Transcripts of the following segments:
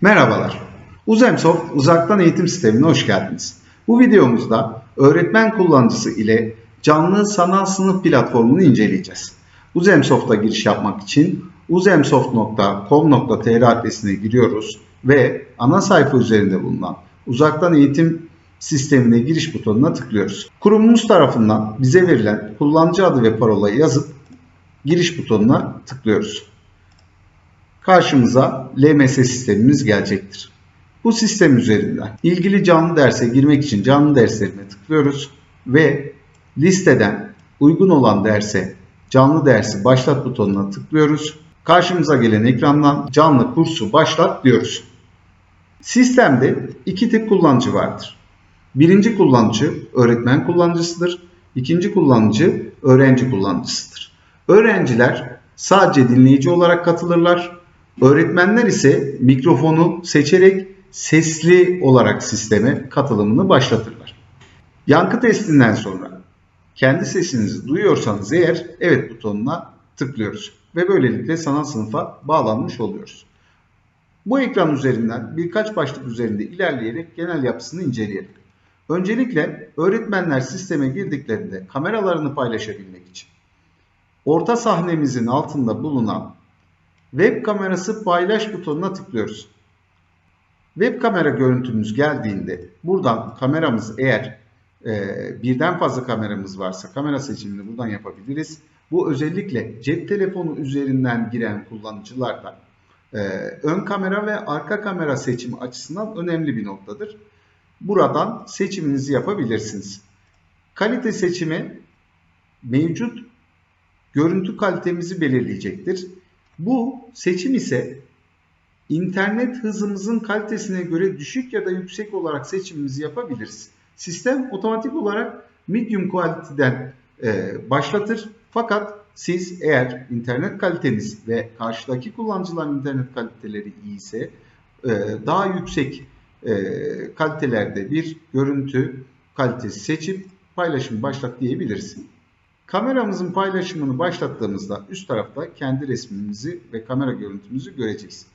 Merhabalar. Uzemsoft uzaktan eğitim sistemine hoş geldiniz. Bu videomuzda öğretmen kullanıcısı ile canlı sanal sınıf platformunu inceleyeceğiz. Uzemsoft'a giriş yapmak için uzemsoft.com.tr adresine giriyoruz ve ana sayfa üzerinde bulunan uzaktan eğitim sistemine giriş butonuna tıklıyoruz. Kurumumuz tarafından bize verilen kullanıcı adı ve parolayı yazıp giriş butonuna tıklıyoruz karşımıza LMS sistemimiz gelecektir. Bu sistem üzerinden ilgili canlı derse girmek için canlı derslerine tıklıyoruz ve listeden uygun olan derse canlı dersi başlat butonuna tıklıyoruz. Karşımıza gelen ekrandan canlı kursu başlat diyoruz. Sistemde iki tip kullanıcı vardır. Birinci kullanıcı öğretmen kullanıcısıdır. İkinci kullanıcı öğrenci kullanıcısıdır. Öğrenciler sadece dinleyici olarak katılırlar. Öğretmenler ise mikrofonu seçerek sesli olarak sisteme katılımını başlatırlar. Yankı testinden sonra kendi sesinizi duyuyorsanız eğer evet butonuna tıklıyoruz ve böylelikle sanal sınıfa bağlanmış oluyoruz. Bu ekran üzerinden birkaç başlık üzerinde ilerleyerek genel yapısını inceleyelim. Öncelikle öğretmenler sisteme girdiklerinde kameralarını paylaşabilmek için orta sahnemizin altında bulunan web kamerası paylaş butonuna tıklıyoruz. Web kamera görüntümüz geldiğinde buradan kameramız eğer e, birden fazla kameramız varsa kamera seçimini buradan yapabiliriz. Bu özellikle cep telefonu üzerinden giren kullanıcılarda e, ön kamera ve arka kamera seçimi açısından önemli bir noktadır. Buradan seçiminizi yapabilirsiniz. Kalite seçimi mevcut görüntü kalitemizi belirleyecektir. Bu seçim ise internet hızımızın kalitesine göre düşük ya da yüksek olarak seçimimizi yapabiliriz. Sistem otomatik olarak medium quality'den e, başlatır. Fakat siz eğer internet kaliteniz ve karşıdaki kullanıcıların internet kaliteleri iyi ise e, daha yüksek e, kalitelerde bir görüntü kalitesi seçip paylaşımı başlat diyebiliriz. Kameramızın paylaşımını başlattığımızda üst tarafta kendi resmimizi ve kamera görüntümüzü göreceğiz.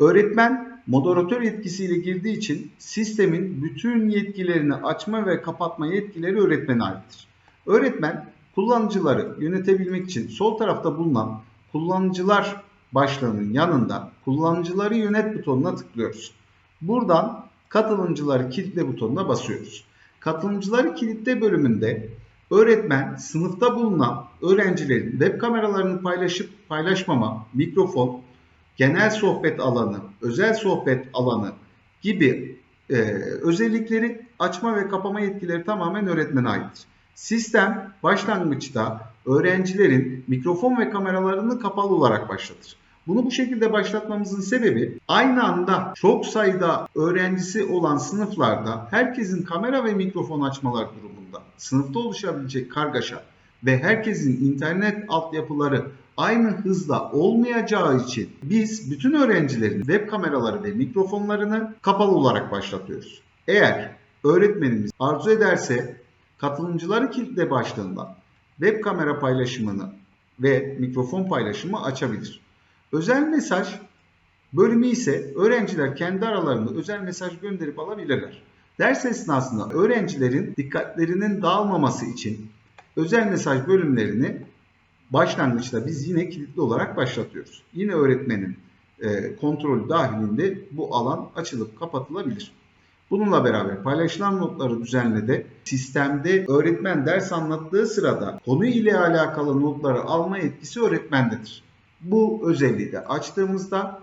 Öğretmen moderatör yetkisiyle girdiği için sistemin bütün yetkilerini açma ve kapatma yetkileri öğretmene aittir. Öğretmen kullanıcıları yönetebilmek için sol tarafta bulunan kullanıcılar başlığının yanında kullanıcıları yönet butonuna tıklıyoruz. Buradan katılımcıları kilitle butonuna basıyoruz. Katılımcıları kilitle bölümünde öğretmen sınıfta bulunan öğrencilerin web kameralarını paylaşıp paylaşmama, mikrofon, genel sohbet alanı, özel sohbet alanı gibi e, özellikleri açma ve kapama yetkileri tamamen öğretmene aittir. Sistem başlangıçta öğrencilerin mikrofon ve kameralarını kapalı olarak başlatır. Bunu bu şekilde başlatmamızın sebebi aynı anda çok sayıda öğrencisi olan sınıflarda herkesin kamera ve mikrofon açmalar durumunda sınıfta oluşabilecek kargaşa ve herkesin internet altyapıları aynı hızda olmayacağı için biz bütün öğrencilerin web kameraları ve mikrofonlarını kapalı olarak başlatıyoruz. Eğer öğretmenimiz arzu ederse katılımcıları kilitle başlığından web kamera paylaşımını ve mikrofon paylaşımı açabilir. Özel mesaj bölümü ise öğrenciler kendi aralarında özel mesaj gönderip alabilirler. Ders esnasında öğrencilerin dikkatlerinin dağılmaması için özel mesaj bölümlerini başlangıçta biz yine kilitli olarak başlatıyoruz. Yine öğretmenin e, kontrolü dahilinde bu alan açılıp kapatılabilir. Bununla beraber paylaşılan notları düzenlede sistemde öğretmen ders anlattığı sırada konu ile alakalı notları alma etkisi öğretmendedir. Bu özelliği de açtığımızda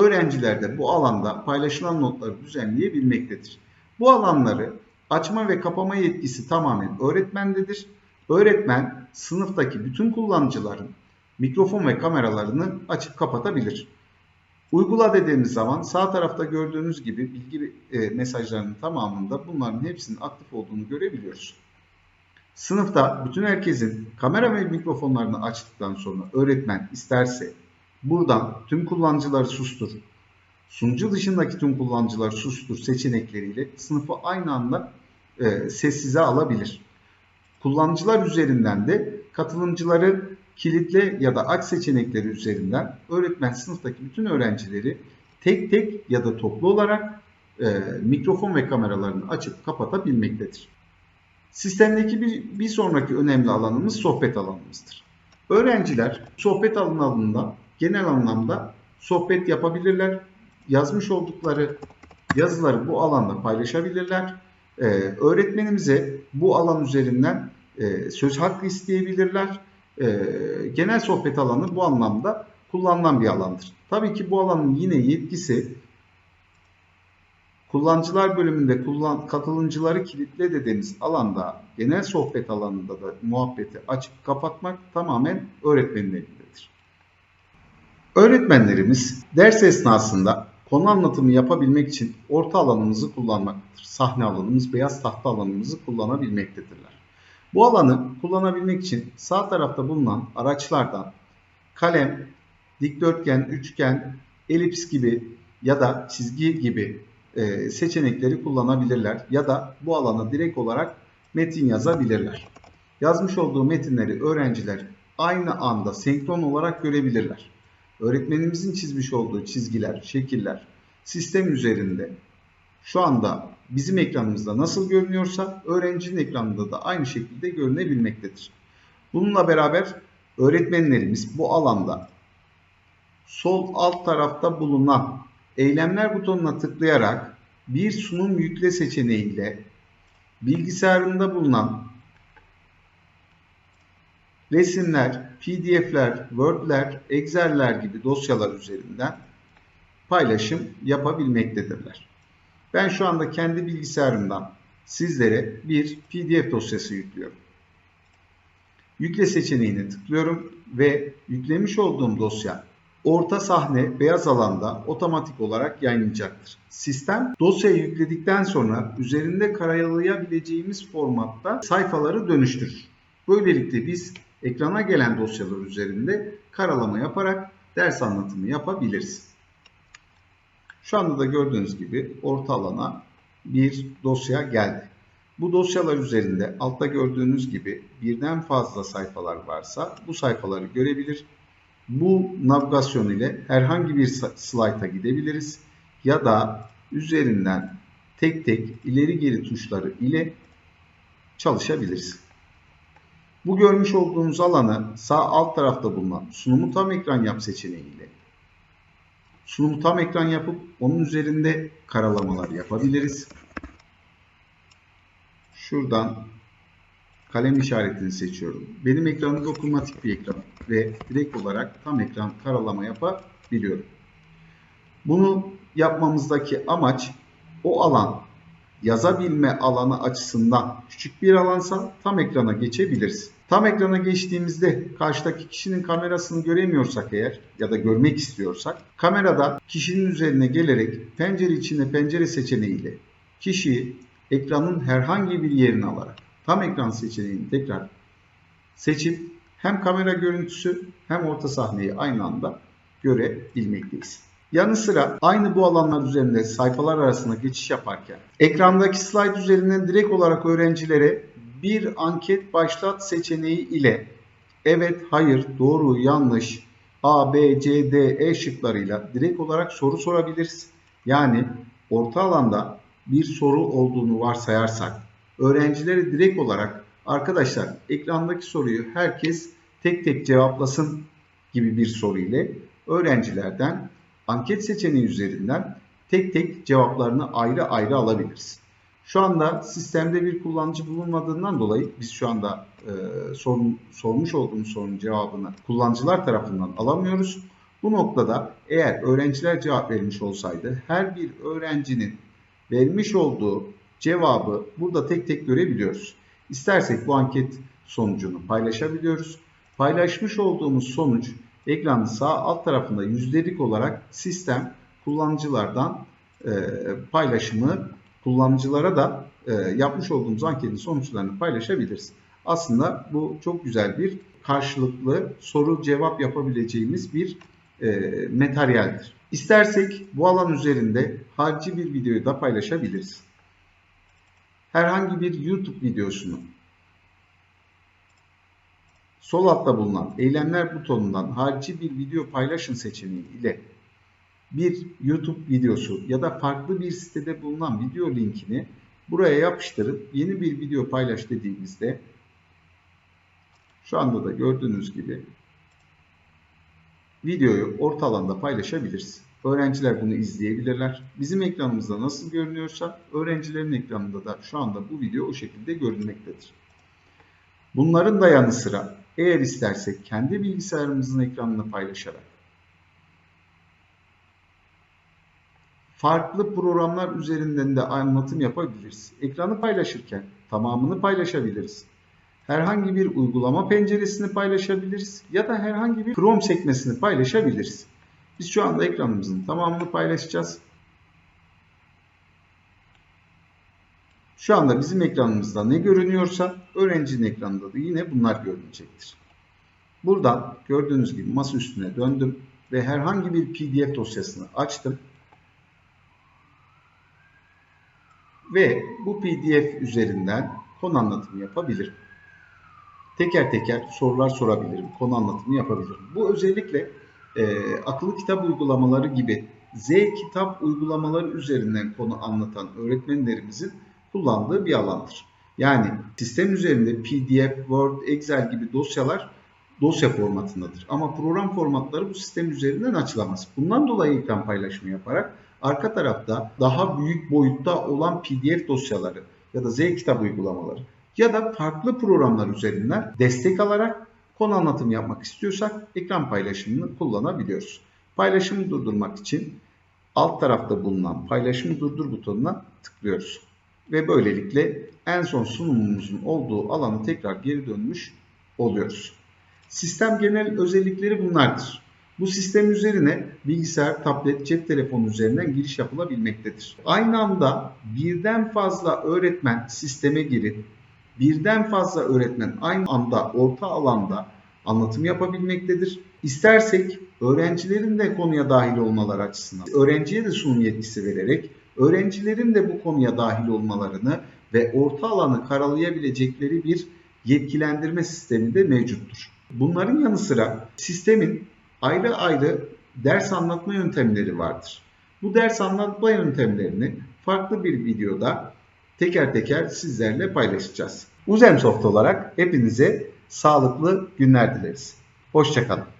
öğrenciler de bu alanda paylaşılan notları düzenleyebilmektedir. Bu alanları açma ve kapama yetkisi tamamen öğretmendedir. Öğretmen sınıftaki bütün kullanıcıların mikrofon ve kameralarını açıp kapatabilir. Uygula dediğimiz zaman sağ tarafta gördüğünüz gibi bilgi e, mesajlarının tamamında bunların hepsinin aktif olduğunu görebiliyoruz. Sınıfta bütün herkesin kamera ve mikrofonlarını açtıktan sonra öğretmen isterse buradan tüm kullanıcıları sustur, sunucu dışındaki tüm kullanıcıları sustur seçenekleriyle sınıfı aynı anda e, sessize alabilir. Kullanıcılar üzerinden de katılımcıları kilitle ya da aç seçenekleri üzerinden öğretmen sınıftaki bütün öğrencileri tek tek ya da toplu olarak e, mikrofon ve kameralarını açıp kapatabilmektedir. Sistemdeki bir, bir sonraki önemli alanımız sohbet alanımızdır. Öğrenciler sohbet alanında genel anlamda sohbet yapabilirler. Yazmış oldukları yazıları bu alanda paylaşabilirler. Ee, öğretmenimize bu alan üzerinden e, söz hakkı isteyebilirler. E, genel sohbet alanı bu anlamda kullanılan bir alandır. Tabii ki bu alanın yine yetkisi kullanıcılar bölümünde kullan, katılımcıları kilitle dediğimiz alanda genel sohbet alanında da muhabbeti açıp kapatmak tamamen öğretmenin elindedir. Öğretmenlerimiz ders esnasında konu anlatımı yapabilmek için orta alanımızı kullanmaktadır. Sahne alanımız, beyaz tahta alanımızı kullanabilmektedirler. Bu alanı kullanabilmek için sağ tarafta bulunan araçlardan kalem, dikdörtgen, üçgen, elips gibi ya da çizgi gibi e, seçenekleri kullanabilirler ya da bu alana direkt olarak metin yazabilirler. Yazmış olduğu metinleri öğrenciler aynı anda senkron olarak görebilirler. Öğretmenimizin çizmiş olduğu çizgiler, şekiller sistem üzerinde şu anda bizim ekranımızda nasıl görünüyorsa öğrencinin ekranında da aynı şekilde görünebilmektedir. Bununla beraber öğretmenlerimiz bu alanda sol alt tarafta bulunan eylemler butonuna tıklayarak bir sunum yükle seçeneğiyle bilgisayarında bulunan resimler, pdf'ler, word'ler, excel'ler gibi dosyalar üzerinden paylaşım yapabilmektedirler. Ben şu anda kendi bilgisayarımdan sizlere bir pdf dosyası yüklüyorum. Yükle seçeneğine tıklıyorum ve yüklemiş olduğum dosya orta sahne beyaz alanda otomatik olarak yayınlayacaktır. Sistem dosyayı yükledikten sonra üzerinde karalayabileceğimiz formatta sayfaları dönüştürür. Böylelikle biz ekrana gelen dosyalar üzerinde karalama yaparak ders anlatımı yapabiliriz. Şu anda da gördüğünüz gibi orta alana bir dosya geldi. Bu dosyalar üzerinde altta gördüğünüz gibi birden fazla sayfalar varsa bu sayfaları görebilir bu navigasyon ile herhangi bir slayta gidebiliriz ya da üzerinden tek tek ileri geri tuşları ile çalışabiliriz. Bu görmüş olduğunuz alanı sağ alt tarafta bulunan sunumu tam ekran yap seçeneği ile sunumu tam ekran yapıp onun üzerinde karalamalar yapabiliriz. Şuradan kalem işaretini seçiyorum. Benim ekranım dokunmatik bir ekran ve direkt olarak tam ekran karalama yapabiliyorum. Bunu yapmamızdaki amaç o alan yazabilme alanı açısından küçük bir alansa tam ekrana geçebiliriz. Tam ekrana geçtiğimizde karşıdaki kişinin kamerasını göremiyorsak eğer ya da görmek istiyorsak kamerada kişinin üzerine gelerek pencere içinde pencere seçeneğiyle kişiyi ekranın herhangi bir yerine alarak tam ekran seçeneğini tekrar seçip hem kamera görüntüsü hem orta sahneyi aynı anda görebilmekteyiz. Yanı sıra aynı bu alanlar üzerinde sayfalar arasında geçiş yaparken ekrandaki slide üzerinden direkt olarak öğrencilere bir anket başlat seçeneği ile evet, hayır, doğru, yanlış, A, B, C, D, E şıklarıyla direkt olarak soru sorabiliriz. Yani orta alanda bir soru olduğunu varsayarsak öğrencileri direkt olarak arkadaşlar ekrandaki soruyu herkes tek tek cevaplasın gibi bir soru ile öğrencilerden anket seçeneği üzerinden tek tek cevaplarını ayrı ayrı alabiliriz. Şu anda sistemde bir kullanıcı bulunmadığından dolayı biz şu anda e, sorun, sormuş olduğumuz sorunun cevabını kullanıcılar tarafından alamıyoruz. Bu noktada eğer öğrenciler cevap vermiş olsaydı her bir öğrencinin vermiş olduğu cevabı burada tek tek görebiliyoruz. İstersek bu anket sonucunu paylaşabiliyoruz. Paylaşmış olduğumuz sonuç ekranın sağ alt tarafında yüzdelik olarak sistem kullanıcılardan e, paylaşımı kullanıcılara da e, yapmış olduğumuz anketin sonuçlarını paylaşabiliriz. Aslında bu çok güzel bir karşılıklı soru cevap yapabileceğimiz bir e, materyaldir. İstersek bu alan üzerinde harici bir videoyu da paylaşabiliriz. Herhangi bir YouTube videosunu sol altta bulunan eylemler butonundan harici bir video paylaşın seçeneği ile bir YouTube videosu ya da farklı bir sitede bulunan video linkini buraya yapıştırıp yeni bir video paylaş dediğimizde şu anda da gördüğünüz gibi videoyu orta alanda paylaşabiliriz. Öğrenciler bunu izleyebilirler. Bizim ekranımızda nasıl görünüyorsa öğrencilerin ekranında da şu anda bu video o şekilde görünmektedir. Bunların da yanı sıra eğer istersek kendi bilgisayarımızın ekranını paylaşarak farklı programlar üzerinden de anlatım yapabiliriz. Ekranı paylaşırken tamamını paylaşabiliriz. Herhangi bir uygulama penceresini paylaşabiliriz ya da herhangi bir Chrome sekmesini paylaşabiliriz. Biz şu anda ekranımızın tamamını paylaşacağız. Şu anda bizim ekranımızda ne görünüyorsa öğrencinin ekranında da yine bunlar görünecektir. Buradan gördüğünüz gibi masa üstüne döndüm ve herhangi bir PDF dosyasını açtım. Ve bu PDF üzerinden konu anlatımı yapabilirim. Teker teker sorular sorabilirim, konu anlatımı yapabilirim. Bu özellikle e, akıllı kitap uygulamaları gibi Z kitap uygulamaları üzerinden konu anlatan öğretmenlerimizin kullandığı bir alandır. Yani sistem üzerinde PDF, Word, Excel gibi dosyalar dosya formatındadır. Ama program formatları bu sistem üzerinden açılamaz. Bundan dolayı ekran paylaşımı yaparak arka tarafta daha büyük boyutta olan PDF dosyaları ya da Z kitap uygulamaları ya da farklı programlar üzerinden destek alarak konu anlatım yapmak istiyorsak ekran paylaşımını kullanabiliyoruz. Paylaşımı durdurmak için alt tarafta bulunan paylaşımı durdur butonuna tıklıyoruz. Ve böylelikle en son sunumumuzun olduğu alanı tekrar geri dönmüş oluyoruz. Sistem genel özellikleri bunlardır. Bu sistem üzerine bilgisayar, tablet, cep telefonu üzerinden giriş yapılabilmektedir. Aynı anda birden fazla öğretmen sisteme girip birden fazla öğretmen aynı anda orta alanda anlatım yapabilmektedir. İstersek öğrencilerin de konuya dahil olmaları açısından öğrenciye de sunum yetkisi vererek öğrencilerin de bu konuya dahil olmalarını ve orta alanı karalayabilecekleri bir yetkilendirme sistemi de mevcuttur. Bunların yanı sıra sistemin ayrı ayrı ders anlatma yöntemleri vardır. Bu ders anlatma yöntemlerini farklı bir videoda teker teker sizlerle paylaşacağız. Uzemsoft olarak hepinize sağlıklı günler dileriz. Hoşçakalın.